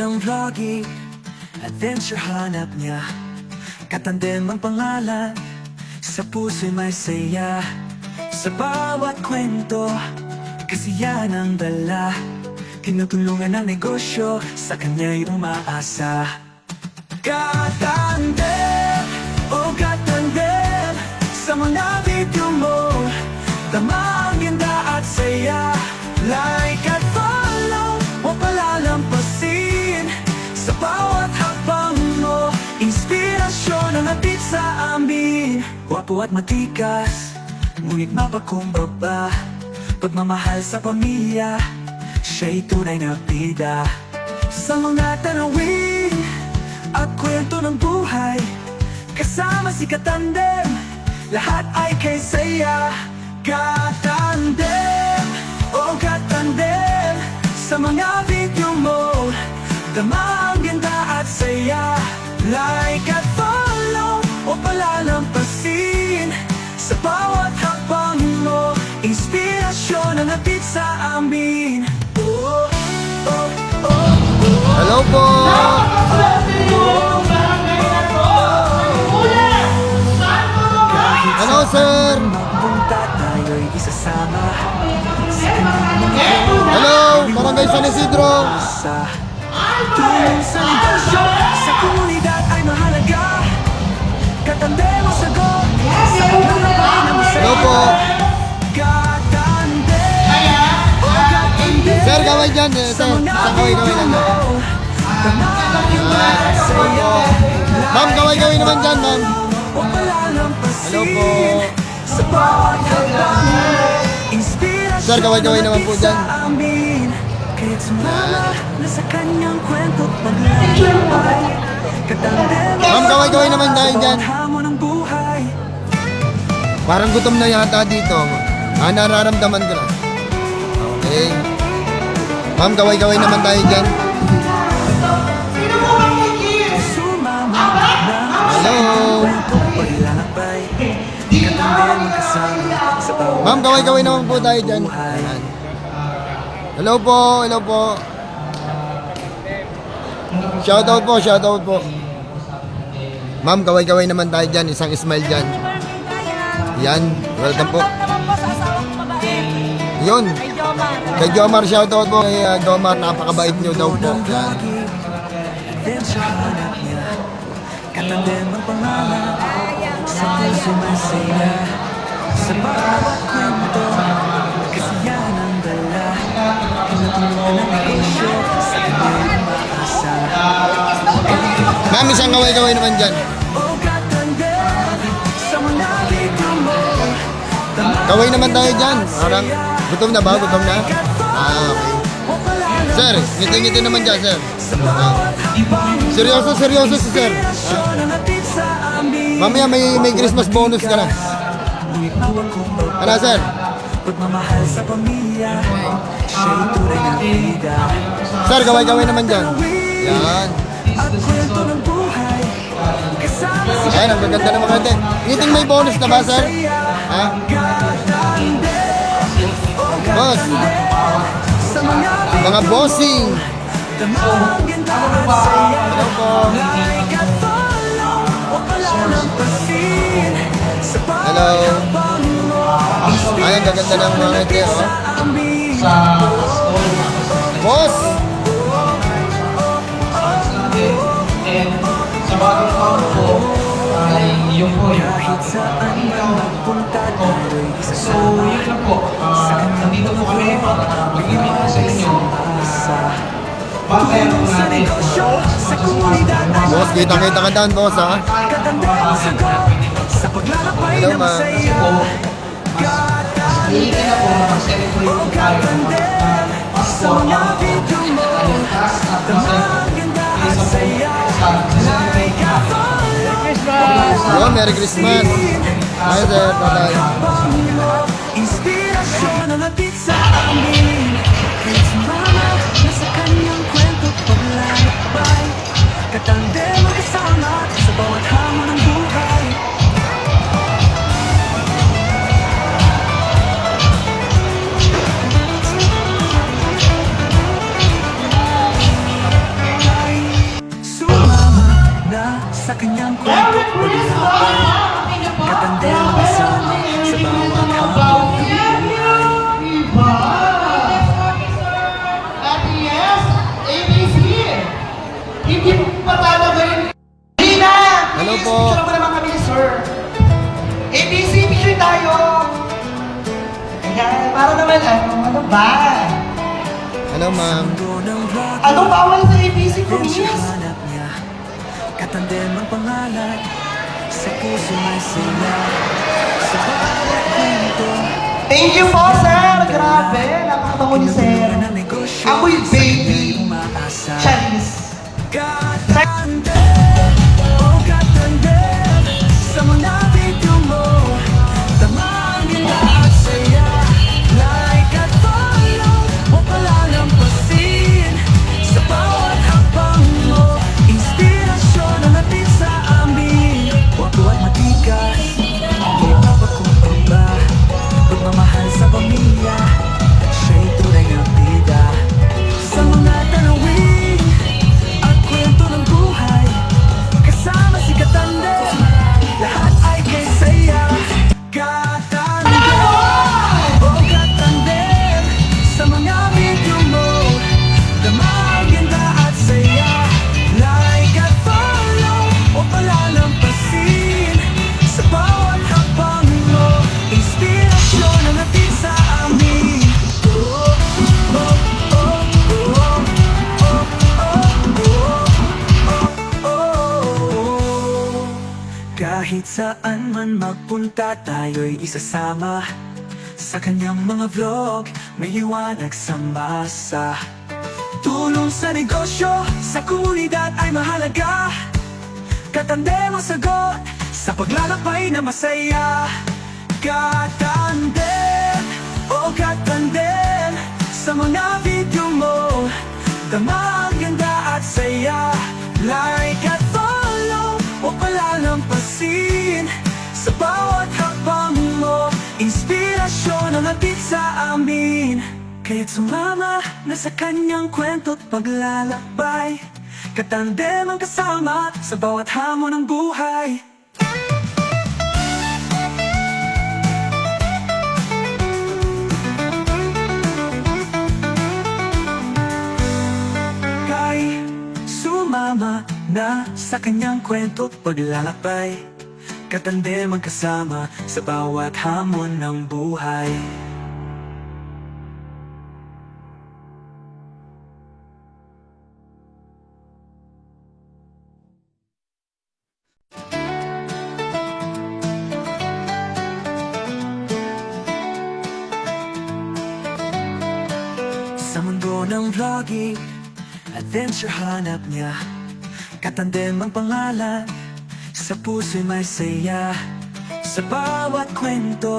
ng vlogging Adventure hanap niya. Katandem ang pangalan. Sa puso'y may saya. Sa bawat kwento Kasiyahan ang dala. Tinutulungan ng negosyo Sa kanya'y umaasa. Katandem O katandem Sa mga video mo Tama amin Wapo at matikas Ngunit mapakumbaba. Pagmamahal sa pamilya Siya'y tunay na bida. Sa mga tanawin At kwento ng buhay Kasama si Katandem. Lahat ay kay saya Katandem O Katandem Sa mga video mo Dama ang ganda at saya. Like Hello po! Hello, sir! Sa Hello! Barangay San Isidro! sa Tulong sa negosyo Sa komunidad ay mahalaga Katandem ang sagot Sa paglalakbay ng masaya Hello po! Katandem Sir, kaway dyan! Eh, Sa sir, kaway lang. Ma'am, kaway-kaway naman dyan, ma'am. Hello po. Sir, kaway-kaway naman po dyan. Kaya't sumama na sa kanyang kwento Katandem Ma'am, kaway-kaway naman tayo dyan. Parang gutom na yata dito. Ah, nararamdaman ko na. Okay. Ma'am, kaway-kaway naman tayo dyan. Ma'am, kaway-kaway naman po tayo dyan. Ayan. Hello po, hello po. Shoutout po, shoutout po. Ma'am, kaway-kaway naman tayo dyan. Isang smile dyan. Yan, welcome po. Yun, Kay Jomar. shoutout po. Kay uh, Jomar, napakabait nyo daw po. Yan. Katandem ang pangalan Sa puso masaya Sa bawat kwento Kasiyahan ang dala Tinutulungan ng negosyo Sa kanyang maasa Ma'am, isang kaway-kaway naman dyan. Kaway naman tayo dyan. Parang, gutom na ba? Gutom na? Ah, okay. Sir, ngiti-ngiti naman dyan, sir. Habang Seryoso, seryoso si sir. Amin Mamaya may, may Christmas bonus ka na. Ano, sir? Pagmamahal sa pamilya Siya'y tunay na bida Sir, kaway-kaway naman dyan. Yan. At kwento ng buhay Kasama si Ayan, ang gaganda ng mga ate. Ngiting may bonus na ba, sir? Ha? Boss, Sa mga bossing. damang ganda at saya Hello po. Like at follow Huwag palalampasin Sa Hello. Mo Ay, ang gaganda ng mga ate, oh. Sa Boss! sa bagong taon po ay yun po yung So, yun lang po. Ah, nandito po kami para magbigay sa inyo. sa Bakit po sa natin sa Boss, kita-kita ka dyan, boss, ha? Katanda ang sagot sa paglalakbay na masaya po, Katanda hindi na po mag-celebrate po tayo. ng mga sa mga video mo. Damang ganda at saya. Like a Yun, Merry Christmas. Hi, sir. Tatay. Ayan, para naman ano, ano ba? Hello, ma'am. Unang vlog Anong bawal sa ABC niya Katandem ang pangalan Sa puso may saya Sa bawat kwento Thank you po, sir! Grabe, napakabango ni sir. Ako'y baby. umaasa Chinese. Kahit saan man magpunta tayo'y isasama. Sa kanyang mga vlog May liwanag sa masa. Tulong sa negosyo Sa komunidad ay mahalaga. Katandem ang sagot Sa paglalakbay na masaya. Katandem O katandem Sa mga video mo. Tama ang ganda at saya. Like at follow O palalampasin Sa bawat hakbang mo Inspirasyon ang hatid sa amin. Kaya't sumama na sa kanyang kwento't paglalakbay. Katandem ang kasama sa bawat hamon ng buhay sa kanyang kwento't paglalakbay Katandem ang kasama sa bawat hamon ng buhay. Sa mundo ng vlogging, adventure hanap niya Katandem ang pangalan, sa puso'y may saya. Sa bawat kwento